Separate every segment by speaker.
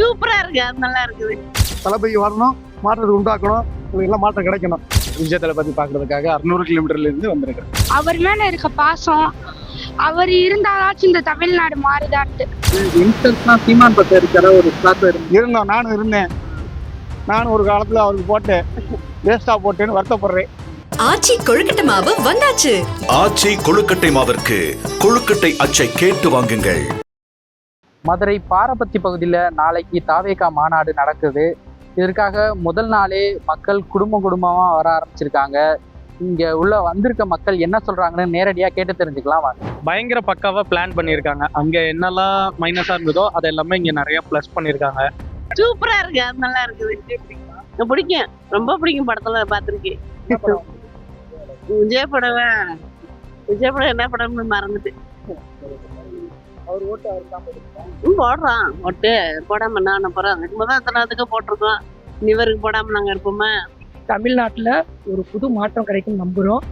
Speaker 1: சூப்பரா இருக்கு அது நல்லா இருக்குது.
Speaker 2: தளபதி வரணும் மாற்றத்தை உண்டாக்கணும் எல்லாம் மாற்றம் கிடைக்கணும்.
Speaker 3: விஜய் தளபதி பார்க்கறதுக்காக அறுநூறு கிலோமீட்டர்ல இருந்து வந்திருக்கிறேன்
Speaker 4: அவர் மேல இருக்க பாசம் அவர் இருந்தாலாச்சும் இந்த தமிழ்நாடு மாறுதான்ட்டு.
Speaker 3: யங்ஸ்டர்ஸ்லாம் சீமான் பக்கம் இருக்கிற ஒரு ஸ்லாட்
Speaker 2: இருந்தோம் நானும் இருந்தேன். நானும் ஒரு காலத்தில் அவருக்கு போட்டேன். வேஸ்ட்டாக போட்டேன்னு வருத்தப்படுறேன்.
Speaker 5: ஆச்சி கொழுக்கட்டை மாவு வந்தாச்சு.
Speaker 6: ஆச்சி கொழுக்கட்டை மாவிற்கு கொழுக்கட்டை அச்சை கேட்டு வாங்குங்கள்.
Speaker 7: மதுரை பாரபத்தி பகுதியில் நாளைக்கு தாவேகா மாநாடு நடக்குது. இதற்காக முதல் நாளே மக்கள் குடும்பம் குடும்பமாக வர ஆரம்பிச்சிருக்காங்க. இங்கே உள்ள வந்திருக்க மக்கள் என்ன சொல்கிறாங்கன்னு நேரடியாக கேட்டு தெரிஞ்சுக்கலாம் வாங்க.
Speaker 3: பயங்கர பக்காவா பிளான் பண்ணியிருக்காங்க. அங்க என்னெல்லாம் மைனஸா இருந்ததோ அது எல்லாமே இங்க நிறைய ப்ளஸ் பண்ணியிருக்காங்க.
Speaker 1: சூப்பரா இருக்கு. அது நல்லா இருக்குது பிடிக்கும்? ரொம்ப பிடிக்கும் படத்துல பார்த்துருக்கேன். விஜய் படம்? விஜய் படம் என்ன படம்னு மறந்துட்டு
Speaker 7: அவர் ஓட்டு அவர் தான்
Speaker 1: ம், போடுறான் ஒட்டு போடாம பண்ண போறோம் அதுக்கு முதல் அத்தனை போட்டிருக்கோம். இவருக்கு போடாம நாங்க இருப்போமா?
Speaker 8: தமிழ்நாட்டில் ஒரு புது மாற்றம் கிடைக்கும் நம்புகிறோம்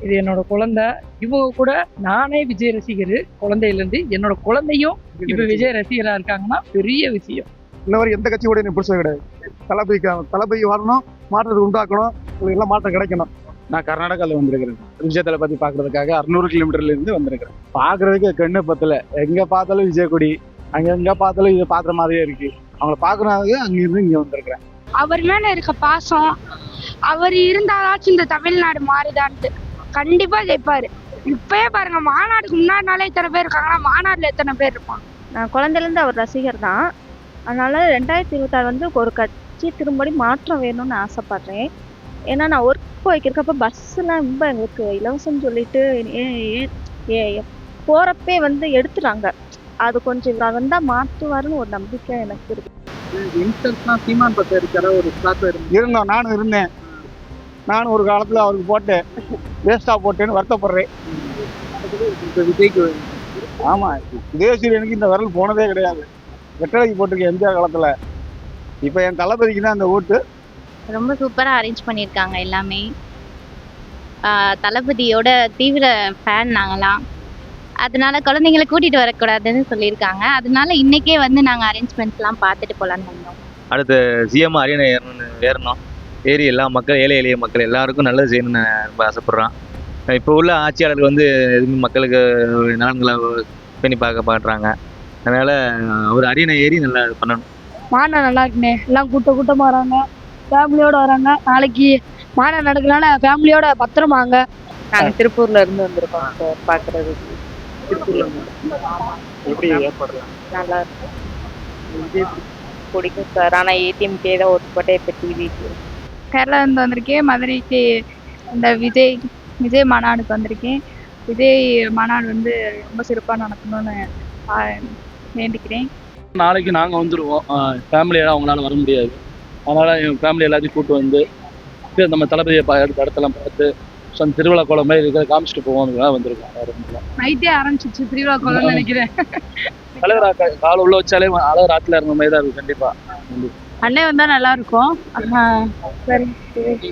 Speaker 8: இது என்னோட குழந்தை. இவங்க கூட நானே விஜய் ரசிகர். குழந்தையிலேருந்து என்னோட குழந்தையும் இப்போ விஜய் ரசிகராக இருக்காங்கன்னா பெரிய விஷயம்.
Speaker 2: இன்ன வரைக்கும் எந்த கட்சி கூட எனக்கு பிடிச்சது கிடையாது. தளபதி தளபதி வரணும் மாற்றத்தை உண்டாக்கணும். எல்லாம் மாற்றம் கிடைக்கணும்.
Speaker 3: நான் கர்நாடகாவில் வந்திருக்கிறேன். விஜய் தளபதி பார்க்கறதுக்காக அறுநூறு கிலோமீட்டர்ல இருந்து வந்திருக்கிறேன். பார்க்கறதுக்கு கண்ணு பத்தல. எங்க பார்த்தாலும் விஜய் கொடி அங்க எங்க பார்த்தாலும் இதை பார்க்குற மாதிரியே இருக்கு. அவங்கள பார்க்கறதுக்கு அங்க இருந்து இங்க வந்திருக்கிறேன்.
Speaker 4: அவர் மேல இருக்க பாசம் அவர் இருந்தாலாச்சும் இந்த தமிழ்நாடு மாறுதான்ட்டு. கண்டிப்பா ஜெயிப்பாரு. இப்பயே பாருங்க மாநாடுக்கு முன்னாடி நாளே இத்தனை பேர் இருக்காங்கன்னா மாநாடுல எத்தனை பேர் இருப்பாங்க?
Speaker 9: நான் குழந்தையிலேருந்து அவர் ரசிகர் தான். அதனால் ரெண்டாயிரத்தி இருபத்தாறு வந்து ஒரு கட்சி திரும்படி மாற்றம் வேணும்னு ஆசைப்பட்றேன். ஏன்னா நான் ஒர்க் போய்க்கிறக்கப்ப பஸ்ஸெலாம் ரொம்ப எங்களுக்கு இலவசம்னு சொல்லிட்டு போகிறப்பே வந்து எடுத்துறாங்க அது கொஞ்சம் இவர் வந்தால் மாற்றுவாருன்னு ஒரு நம்பிக்கை எனக்கு இருக்கு.
Speaker 3: யங்ஸ்டர்ஸ்லாம் சீமான் பக்கம் இருக்கிற ஒரு
Speaker 2: இருந்தோம். நானும் இருந்தேன். நானும் ஒரு காலத்தில் அவருக்கு போட்டேன். வேஸ்ட்டாக போட்டேன்னு வருத்தப்படுறேன்.
Speaker 3: விஜய்க்கு
Speaker 2: ஆமாம் உதயசூரியனுக்கு எனக்கு இந்த விரல் போனதே கிடையாது. வெட்டலைக்கு போட்டிருக்கேன் எம்ஜிஆர் காலத்தில். இப்போ என் தளபதிக்கு தான் அந்த ஓட்டு.
Speaker 9: ரொம்ப சூப்பராக அரேஞ்ச் பண்ணியிருக்காங்க எல்லாமே. தளபதியோட தீவிர ஃபேன் நாங்களாம் அதனால குழந்தைங்களை கூட்டிகிட்டு வரக்கூடாதுன்னு சொல்லியிருக்காங்க. அதனால இன்னைக்கே வந்து நாங்கள் அரேஞ்ச்மெண்ட்ஸ்லாம் பார்த்துட்டு போகலான்னு வந்தோம்.
Speaker 10: அடுத்து சிஎம் அரியணை ஏறணும்னு ஏறணும். ஏறி எல்லா மக்கள் ஏழை எளிய மக்கள் எல்லாருக்கும் நல்லது செய்யணும்னு ரொம்ப ஆசைப்பட்றேன் இப்போ உள்ள ஆட்சியாளர்கள் வந்து எதுவுமே மக்களுக்கு நலன்களை பண்ணி பார்க்க மாட்றாங்க. அதனால் அவர் அரியணை ஏறி நல்லா பண்ணணும்.
Speaker 4: மாநாடு நல்லா இருக்குண்ணே எல்லாம் கூட்ட கூட்டமா வராங்க. ஃபேமிலியோட வராங்க. நாளைக்கு மாநாடு நடக்கனால ஃபேமிலியோட பத்திரமா வாங்க
Speaker 1: நாங்க திருப்பூர்ல இருந்து வந்திருக்கோம். சார் பாக்குறதுக்கு
Speaker 3: எப்படி ஏற்படலாம்?
Speaker 1: நல்லா இருக்கும். பிடிக்கும் சார். ஆனா ஏடிஎம்கே தான் ஓட்டு போட்டே இப்ப டிவிக்கு
Speaker 4: கேரளா இருந்து வந்திருக்கேன். மதுரைக்கு இந்த விஜய் விஜய் மாநாடுக்கு வந்திருக்கேன். விஜய் மாநாடு வந்து ரொம்ப சிறப்பாக நடக்கணும்னு வேண்டிக்கிறேன்.
Speaker 8: நாளைக்கு நாங்கள் வந்துடுவோம் ஃபேமிலியெல்லாம் அவங்களால வர முடியாது. அதனால் என் ஃபேமிலி எல்லாத்தையும் கூட்டு வந்து நம்ம தளபதியை பா எடுத்த இடத்தெல்லாம் பார்த்து ஸோ அந்த திருவிழா கோலம் மாதிரி இருக்கிற காமிச்சிட்டு போவோம் வந்திருக்கோம். இல்லை.
Speaker 4: நைட்டே ஆரம்பிச்சிச்சு திருவிழா கோலம்னு நினைக்கிறேன்.
Speaker 8: ஆக்க- காலை உள்ள வச்சாலே அழகு ராத்திரில இருந்த மாதிரி தான் இருக்கும் கண்டிப்பாக
Speaker 4: அண்ணே வந்தா நல்லா இருக்கும். சரி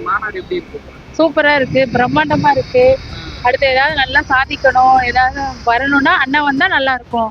Speaker 8: மாநாடு எப்படி இருக்கு
Speaker 4: சூப்பரா இருக்கு பிரம்மாண்டமா இருக்கு. அடுத்து ஏதாவது நல்லா சாதிக்கணும் ஏதாவது வரணும்னா அண்ணன் வந்தா நல்லா இருக்கும்.